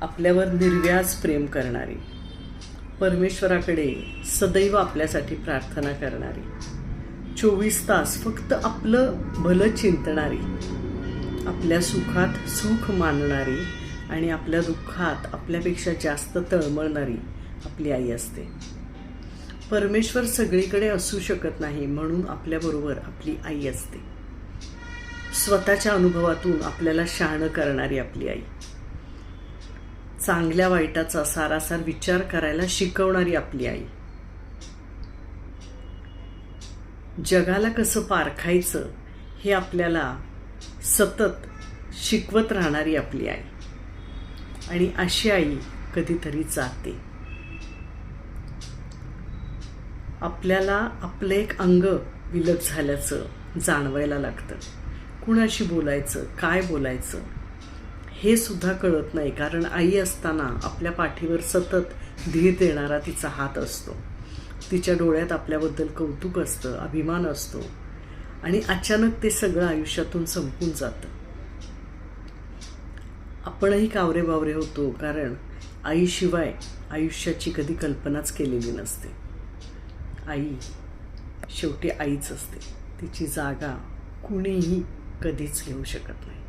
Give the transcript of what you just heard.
आपल्यावर निर्व्याज प्रेम करणारी. परमेश्वराकडे सदैव आपल्यासाठी प्रार्थना करणारी. चोवीस तास फक्त आपलं भलं चिंतणारी. आपल्या सुखात सुख मानणारी आणि आपल्या दुःखात आपल्यापेक्षा जास्त तळमळणारी आपली आई असते. परमेश्वर सगळीकडे असू शकत नाही म्हणून आपल्याबरोबर आपली आई असते. स्वतःच्या अनुभवातून आपल्याला शहाणं करणारी आपली आई. चांगल्या वाईटाचा सारासार विचार करायला शिकवणारी आपली आई. जगाला कसं पारखायचं हे आपल्याला सतत शिकवत राहणारी आपली आई. आणि अशी आई कधीतरी जाते. आपल्याला आपलं एक अंग विलग झाल्याचं जाणवायला लागतं. कुणाशी बोलायचं काय बोलायचं हे सुद्धा कळत नाही कारण आई असताना आपल्या पाठीवर सतत धीर देणारा तिचा हात असतो. तिच्या डोळ्यात आपल्याबद्दल कौतुक असतं अभिमान असतो आणि अचानक ते सगळं आयुष्यातून संपून जातं. आपणही कावरे बावरे होतो कारण आईशिवाय आयुष्याची कधी कल्पनाच केलेली नसते. आई शेवटी आईच असते. तिची जागा कुणीही कधीच घेऊ शकत नाही.